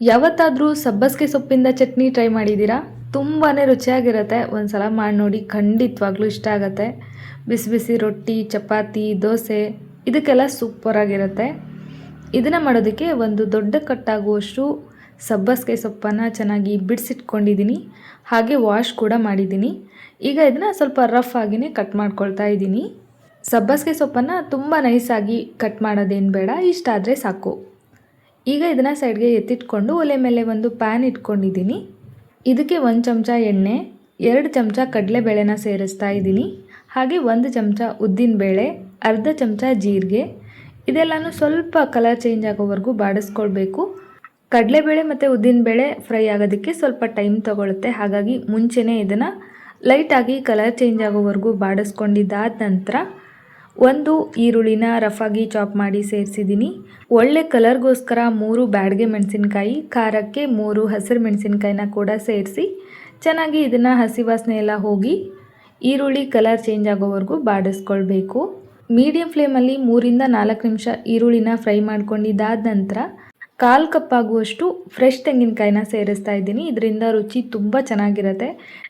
ಯಾವತ್ತಾದರೂ ಸಬ್ಬಸ್ಗೆ ಸೊಪ್ಪಿಂದ ಚಟ್ನಿ ಟ್ರೈ ಮಾಡಿದ್ದೀರಾ? ತುಂಬಾ ರುಚಿಯಾಗಿರುತ್ತೆ. ಒಂದು ಸಲ ಮಾಡಿ ನೋಡಿ, ಖಂಡಿತವಾಗ್ಲೂ ಇಷ್ಟ ಆಗುತ್ತೆ. ಬಿಸಿ ಬಿಸಿ ರೊಟ್ಟಿ, ಚಪಾತಿ, ದೋಸೆ, ಇದಕ್ಕೆಲ್ಲ ಸೂಪರಾಗಿರುತ್ತೆ ಇದನ್ನು ಮಾಡೋದಕ್ಕೆ ಒಂದು ದೊಡ್ಡ ಕಟ್ಟಾಗುವಷ್ಟು ಸಬ್ಬಸ್ಗೆ ಸೊಪ್ಪನ್ನು ಚೆನ್ನಾಗಿ ಬಿಡಿಸಿಟ್ಕೊಂಡಿದ್ದೀನಿ ಹಾಗೆ ವಾಶ್ ಕೂಡ ಮಾಡಿದ್ದೀನಿ ಈಗ ಇದನ್ನು ಸ್ವಲ್ಪ ರಫ್ ಆಗಿನೇ ಕಟ್ ಮಾಡ್ಕೊಳ್ತಾ ಇದ್ದೀನಿ ಸಬ್ಬಸ್ಗೆ ಸೊಪ್ಪನ್ನು ತುಂಬ ನೈಸಾಗಿ ಕಟ್ ಮಾಡೋದೇನು ಬೇಡ, ಇಷ್ಟ ಆದರೆ ಸಾಕು. ಈಗ ಇದನ್ನು ಸೈಡ್ಗೆ ಎತ್ತಿಟ್ಕೊಂಡು ಒಲೆ ಮೇಲೆ ಒಂದು ಪ್ಯಾನ್ ಇಟ್ಕೊಂಡಿದ್ದೀನಿ. ಇದಕ್ಕೆ ಒಂದು ಚಮಚ ಎಣ್ಣೆ, ಎರಡು ಚಮಚ ಕಡಲೆಬೇಳೆನ ಸೇರಿಸ್ತಾ ಇದ್ದೀನಿ. ಹಾಗೆ ಒಂದು ಚಮಚ ಉದ್ದಿನಬೇಳೆ ಅರ್ಧ ಚಮಚ ಜೀರಿಗೆ. ಇದೆಲ್ಲನೂ ಸ್ವಲ್ಪ ಕಲರ್ ಚೇಂಜ್ ಆಗೋವರೆಗೂ ಬಾಡಿಸ್ಕೊಳ್ಬೇಕು. ಕಡಲೆಬೇಳೆ ಮತ್ತು ಉದ್ದಿನಬೇಳೆ ಫ್ರೈ ಆಗೋದಕ್ಕೆ ಸ್ವಲ್ಪ ಟೈಮ್ ತೊಗೊಳುತ್ತೆ. ಹಾಗಾಗಿ ಮುಂಚೆನೇ ಇದನ್ನು ಲೈಟಾಗಿ ಕಲರ್ ಚೇಂಜ್ ಆಗೋವರೆಗೂ ಬಾಡಿಸ್ಕೊಂಡಿದ್ದಾದ ನಂತರ ಒಂದು ಈರುಳ್ಳಿನ ರಫಾಗಿ ಚಾಪ್ ಮಾಡಿ ಸೇರಿಸಿದ್ದೀನಿ. ಒಳ್ಳೆ ಕಲರ್ಗೋಸ್ಕರ ಮೂರು ಬ್ಯಾಡಗೆ ಮೆಣಸಿನ್ಕಾಯಿ, ಖಾರಕ್ಕೆ ಮೂರು ಹಸಿರು ಮೆಣಸಿನ್ಕಾಯಿನ ಕೂಡ ಸೇರಿಸಿ ಚೆನ್ನಾಗಿ ಇದನ್ನು ಹಸಿ ವಾಸನೆ ಎಲ್ಲ ಹೋಗಿ ಈರುಳ್ಳಿ ಕಲರ್ ಚೇಂಜ್ ಆಗೋವರೆಗೂ ಬಾಡಿಸ್ಕೊಳ್ಬೇಕು. ಮೀಡಿಯಂ ಫ್ಲೇಮಲ್ಲಿ ಮೂರಿಂದ ನಾಲ್ಕು ನಿಮಿಷ ಈರುಳ್ಳಿನ ಫ್ರೈ ಮಾಡ್ಕೊಂಡಿದ್ದಾದ ನಂತರ ಕಾಲು ಕಪ್ ಆಗುವಷ್ಟು ಫ್ರೆಶ್ ತೆಂಗಿನಕಾಯಿನ ಸೇರಿಸ್ತಾ ಇದ್ದೀನಿ. ಇದರಿಂದ ರುಚಿ ತುಂಬ ಚೆನ್ನಾಗಿರುತ್ತೆ.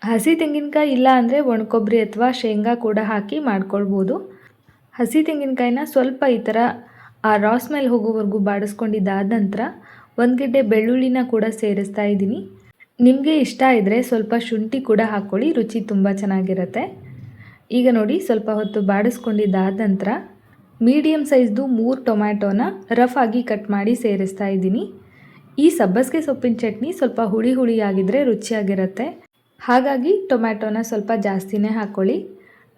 ಹಸಿ ತೆಂಗಿನಕಾಯಿ ಇಲ್ಲ ಅಂದರೆ ಒಣಕೊಬ್ಬರಿ ಅಥವಾ ಶೇಂಗಾ ಕೂಡ ಹಾಕಿ ಮಾಡ್ಕೊಳ್ಬೋದು. ಹಸಿ ತೆಂಗಿನಕಾಯಿನ ಸ್ವಲ್ಪ ಈ ಥರ ಆ ರಾಸ್ ಮೇಲೆ ಹೋಗೋವರೆಗೂ ಬಾಡಿಸ್ಕೊಂಡಿದ್ದಾದ ನಂತರ ಒಂದು ಗಡ್ಡೆ ಬೆಳ್ಳುಳ್ಳಿನ ಕೂಡ ಸೇರಿಸ್ತಾ ಇದ್ದೀನಿ. ನಿಮಗೆ ಇಷ್ಟ ಇದ್ದರೆ ಸ್ವಲ್ಪ ಶುಂಠಿ ಕೂಡ ಹಾಕ್ಕೊಳ್ಳಿ ರುಚಿ ತುಂಬ ಚೆನ್ನಾಗಿರುತ್ತೆ. ಈಗ ನೋಡಿ ಸ್ವಲ್ಪ ಹೊತ್ತು ಬಾಡಿಸ್ಕೊಂಡಿದ್ದಾದ ನಂತರ ಮೀಡಿಯಮ್ ಸೈಜ್ದು ಮೂರು ಟೊಮ್ಯಾಟೋನ ರಫ್ ಆಗಿ ಕಟ್ ಮಾಡಿ ಸೇರಿಸ್ತಾ ಇದ್ದೀನಿ. ಈ ಸಬ್ಬಸಿಗೆ ಸೊಪ್ಪಿನ ಚಟ್ನಿ ಸ್ವಲ್ಪ ಹುಳಿ ಹುಳಿಯಾಗಿದ್ದರೆ ರುಚಿಯಾಗಿರುತ್ತೆ. ಹಾಗಾಗಿ ಟೊಮ್ಯಾಟೋನ ಸ್ವಲ್ಪ ಜಾಸ್ತಿನೇ ಹಾಕ್ಕೊಳ್ಳಿ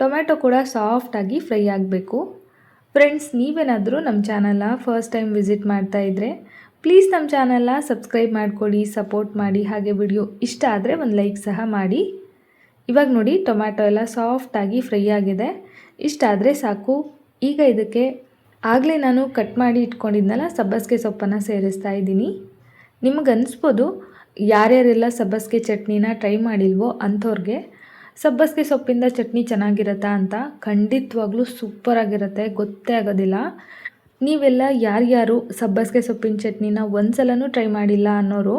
ಟೊಮ್ಯಾಟೊ ಕೂಡ ಸಾಫ್ಟಾಗಿ ಫ್ರೈ ಆಗಬೇಕು. ಫ್ರೆಂಡ್ಸ್ ನೀವೇನಾದರೂ ನಮ್ಮ ಚಾನಲ್ನ ಫಸ್ಟ್ ಟೈಮ್ ವಿಸಿಟ್ ಮಾಡ್ತಾ ಇದ್ದರೆ ಪ್ಲೀಸ್ ನಮ್ಮ ಚಾನಲ್ನ ಸಬ್ಸ್ಕ್ರೈಬ್ ಮಾಡ್ಕೊಳ್ಳಿ ಸಪೋರ್ಟ್ ಮಾಡಿ, ಹಾಗೆ ವಿಡಿಯೋ ಇಷ್ಟ ಆದರೆ ಒಂದು ಲೈಕ್ ಸಹ ಮಾಡಿ. ಇವಾಗ ನೋಡಿ ಟೊಮ್ಯಾಟೊ ಎಲ್ಲ ಸಾಫ್ಟಾಗಿ ಫ್ರೈ ಆಗಿದೆ. ಇಷ್ಟ ಆದರೆ ಸಾಕು. ಈಗ ಇದಕ್ಕೆ ಆಗಲೇ ನಾನು ಕಟ್ ಮಾಡಿ ಇಟ್ಕೊಂಡಿದ್ನಲ್ಲ, ಸಬ್ಬಸ್ಗೆ ಸೊಪ್ಪನ್ನು ಸೇರಿಸ್ತಾ ಇದ್ದೀನಿ. ನಿಮಗೆ ಅನಿಸ್ಬೋದು ಯಾರ್ಯಾರೆಲ್ಲ ಸಬ್ಬಸ್ಗೆ ಚಟ್ನಿನ ಟ್ರೈ ಮಾಡಿಲ್ವೋ ಅಂಥವ್ರಿಗೆ ಸಬ್ಬಸಿಗೆ ಸೊಪ್ಪಿಂದ ಚಟ್ನಿ ಚೆನ್ನಾಗಿರುತ್ತಾ ಅಂತ ಖಂಡಿತವಾಗ್ಲೂ ಸೂಪರಾಗಿರುತ್ತೆ, ಗೊತ್ತೇ ಆಗೋದಿಲ್ಲ. ನೀವೆಲ್ಲ ಯಾರ್ಯಾರು ಸಬ್ಬಸಿಗೆ ಸೊಪ್ಪಿನ ಚಟ್ನಿನ ಒಂದು ಸಲನೂ ಟ್ರೈ ಮಾಡಿಲ್ಲ ಅನ್ನೋರು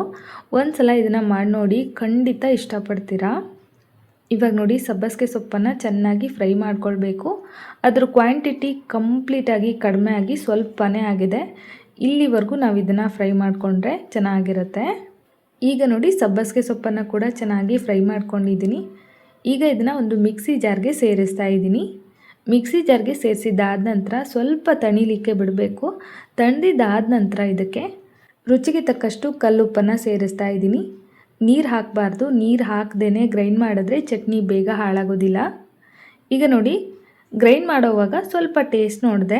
ಒಂದು ಸಲ ಇದನ್ನು ಮಾಡಿ ನೋಡಿ ಖಂಡಿತ ಇಷ್ಟಪಡ್ತೀರಾ? ಇವಾಗ ನೋಡಿ ಸಬ್ಬಸಿಗೆ ಸೊಪ್ಪನ್ನು ಚೆನ್ನಾಗಿ ಫ್ರೈ ಮಾಡ್ಕೊಳ್ಬೇಕು. ಅದರ ಕ್ವಾಂಟಿಟಿ ಕಂಪ್ಲೀಟಾಗಿ ಕಡಿಮೆ ಆಗಿ ಸ್ವಲ್ಪನೇ ಆಗಿದೆ. ಇಲ್ಲಿವರೆಗೂ ನಾವು ಇದನ್ನು ಫ್ರೈ ಮಾಡಿಕೊಂಡ್ರೆ ಚೆನ್ನಾಗಿರುತ್ತೆ. ಈಗ ನೋಡಿ ಸಬ್ಬಸಿಗೆ ಸೊಪ್ಪನ್ನು ಕೂಡ ಚೆನ್ನಾಗಿ ಫ್ರೈ ಮಾಡ್ಕೊಂಡಿದ್ದೀನಿ. ಈಗ ಇದನ್ನು ಒಂದು ಮಿಕ್ಸಿ ಜಾರ್ಗೆ ಸೇರಿಸ್ತಾ ಇದ್ದೀನಿ. ಮಿಕ್ಸಿ ಜಾರ್ಗೆ ಸೇರಿಸಿದ್ದಾದ ನಂತರ ಸ್ವಲ್ಪ ತಣಿಲಿಕ್ಕೆ ಬಿಡಬೇಕು. ತಣ್ದಿದ್ದಾದ ನಂತರ ಇದಕ್ಕೆ ರುಚಿಗೆ ತಕ್ಕಷ್ಟು ಕಲ್ಲುಪ್ಪನ್ನು ಸೇರಿಸ್ತಾ ಇದ್ದೀನಿ. ನೀರು ಹಾಕಬಾರ್ದು. ನೀರು ಹಾಕ್ದೇ ಗ್ರೈಂಡ್ ಮಾಡಿದ್ರೆ ಚಟ್ನಿ ಬೇಗ ಹಾಳಾಗೋದಿಲ್ಲ. ಈಗ ನೋಡಿ ಗ್ರೈಂಡ್ ಮಾಡೋವಾಗ ಸ್ವಲ್ಪ ಟೇಸ್ಟ್ ನೋಡಿದೆ.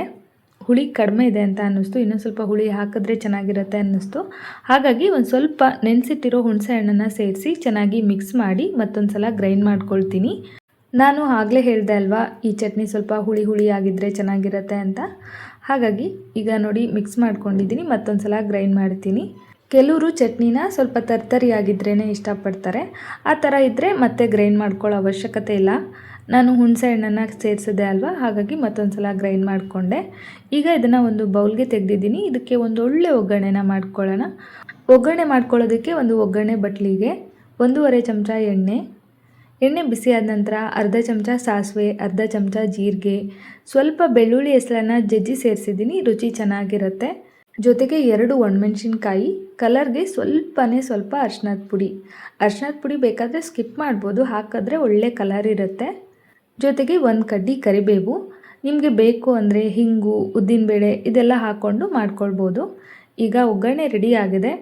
ಹುಳಿ ಕಡಿಮೆ ಇದೆ ಅಂತ ಅನ್ನಿಸ್ತು. ಇನ್ನೊಂದು ಸ್ವಲ್ಪ ಹುಳಿ ಹಾಕಿದ್ರೆ ಚೆನ್ನಾಗಿರುತ್ತೆ ಅನ್ನಿಸ್ತು. ಹಾಗಾಗಿ ಒಂದು ಸ್ವಲ್ಪ ನೆನೆಸಿಟ್ಟಿರೋ ಹುಣಸೆ ಹಣ್ಣನ್ನು ಸೇರಿಸಿ ಚೆನ್ನಾಗಿ ಮಿಕ್ಸ್ ಮಾಡಿ ಮತ್ತೊಂದು ಸಲ ಗ್ರೈಂಡ್ ಮಾಡ್ಕೊಳ್ತೀನಿ. ನಾನು ಆಗಲೇ ಹೇಳಿದೆ ಅಲ್ವಾ, ಈ ಚಟ್ನಿ ಸ್ವಲ್ಪ ಹುಳಿ ಹುಳಿ ಆಗಿದ್ದರೆ ಚೆನ್ನಾಗಿರುತ್ತೆ ಅಂತ. ಹಾಗಾಗಿ ಈಗ ನೋಡಿ ಮಿಕ್ಸ್ ಮಾಡ್ಕೊಂಡಿದ್ದೀನಿ ಮತ್ತೊಂದು ಸಲ ಗ್ರೈಂಡ್ ಮಾಡ್ತೀನಿ. ಕೆಲವರು ಚಟ್ನಿನ ಸ್ವಲ್ಪ ತರ್ತರಿ ಆಗಿದ್ರೇ ಇಷ್ಟಪಡ್ತಾರೆ. ಆ ಥರ ಇದ್ದರೆ ಮತ್ತೆ ಗ್ರೈಂಡ್ ಮಾಡ್ಕೊಳ್ಳೋ ಅವಶ್ಯಕತೆ ಇಲ್ಲ. ನಾನು ಹುಣಸೆ ಹಣ್ಣನ್ನು ಸೇರಿಸಿದೆ ಅಲ್ವಾ? ಹಾಗಾಗಿ ಮತ್ತೊಂದು ಸಲ ಗ್ರೈಂಡ್ ಮಾಡಿಕೊಂಡೆ. ಈಗ ಇದನ್ನು ಒಂದು ಬೌಲ್ಗೆ ತೆಗೆದಿದ್ದೀನಿ. ಇದಕ್ಕೆ ಒಂದು ಒಳ್ಳೆ ಒಗ್ಗರಣೆನ ಮಾಡ್ಕೊಳ್ಳೋಣ. ಒಗ್ಗರಣೆ ಮಾಡ್ಕೊಳ್ಳೋದಕ್ಕೆ ಒಂದು ಒಗ್ಗರಣೆ ಬಟ್ಲಿಗೆ ಒಂದೂವರೆ ಚಮಚ ಎಣ್ಣೆ. ಎಣ್ಣೆ ಬಿಸಿ ಆದ ನಂತರ ಅರ್ಧ ಚಮಚ ಸಾಸಿವೆ, ಅರ್ಧ ಚಮಚ ಜೀರಿಗೆ, ಸ್ವಲ್ಪ ಬೆಳ್ಳುಳ್ಳಿ ಹೆಸರನ್ನು ಜಜ್ಜಿ ಸೇರಿಸಿದ್ದೀನಿ. ರುಚಿ ಚೆನ್ನಾಗಿರುತ್ತೆ. ಜೊತೆಗೆ ಎರಡು ಒಣಮೆಣ್ಸಿನ್ಕಾಯಿ, ಕಲರ್ಗೆ ಸ್ವಲ್ಪನೇ ಸ್ವಲ್ಪ ಅರ್ಶಿನದ ಪುಡಿ. ಅರ್ಶಿನದ ಪುಡಿ ಬೇಕಾದರೆ ಸ್ಕಿಪ್ ಮಾಡ್ಬೋದು, ಹಾಕಿದ್ರೆ ಒಳ್ಳೆ ಕಲರ್ ಇರುತ್ತೆ. ಜೊತೆಗೆ ಒಂದು ಕಡ್ಡಿ ಕರಿಬೇವು. ನಿಮಗೆ ಬೇಕು ಅಂದರೆ ಹಿಂಗು, ಉದ್ದಿನಬೇಳೆ ಇದೆಲ್ಲ ಹಾಕ್ಕೊಂಡು ಮಾಡ್ಕೊಳ್ಬೋದು. ಈಗ ಒಗ್ಗರಣೆ ರೆಡಿ ಆಗಿದೆ.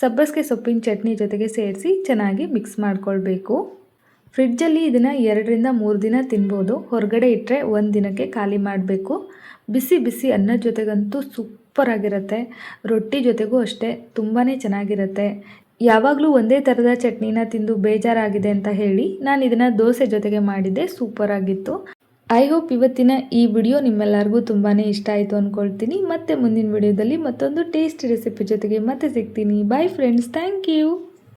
ಸಬ್ಬಸಿಗೆ ಸೊಪ್ಪಿನ ಚಟ್ನಿ ಜೊತೆಗೆ ಸೇರಿಸಿ ಚೆನ್ನಾಗಿ ಮಿಕ್ಸ್ ಮಾಡ್ಕೊಳ್ಬೇಕು. ಫ್ರಿಡ್ಜಲ್ಲಿ ಇದನ್ನು ಎರಡರಿಂದ ಮೂರು ದಿನ ತಿನ್ಬೋದು. ಹೊರಗಡೆ ಇಟ್ಟರೆ ಒಂದು ದಿನಕ್ಕೆ ಖಾಲಿ ಮಾಡಬೇಕು. ಬಿಸಿ ಬಿಸಿ ಅನ್ನದ ಜೊತೆಗಂತೂ ಸೂಪರಾಗಿರುತ್ತೆ ರೊಟ್ಟಿ ಜೊತೆಗೂ ಅಷ್ಟೇ ತುಂಬಾ ಚೆನ್ನಾಗಿರುತ್ತೆ. ಯಾವಾಗಲೂ ಒಂದೇ ಥರದ ಚಟ್ನಿನ ತಿಂದು ಬೇಜಾರಾಗಿದೆ ಅಂತ ಹೇಳಿ ನಾನು ಇದನ್ನು ದೋಸೆ ಜೊತೆಗೆ ಮಾಡಿದ್ದೆ. ಸೂಪರ್ ಆಗಿತ್ತು. ಐ ಹೋಪ್ ಇವತ್ತಿನ ಈ ವಿಡಿಯೋ ನಿಮ್ಮೆಲ್ಲರಿಗೂ ತುಂಬಾ ಇಷ್ಟ ಆಯಿತು ಅಂದ್ಕೊಳ್ತೀನಿ ಮತ್ತೆ ಮುಂದಿನ ವಿಡಿಯೋದಲ್ಲಿ ಮತ್ತೊಂದು ಟೇಸ್ಟಿ ರೆಸಿಪಿ ಜೊತೆಗೆ ಮತ್ತೆ ಸಿಗ್ತೀನಿ. Bye friends thank you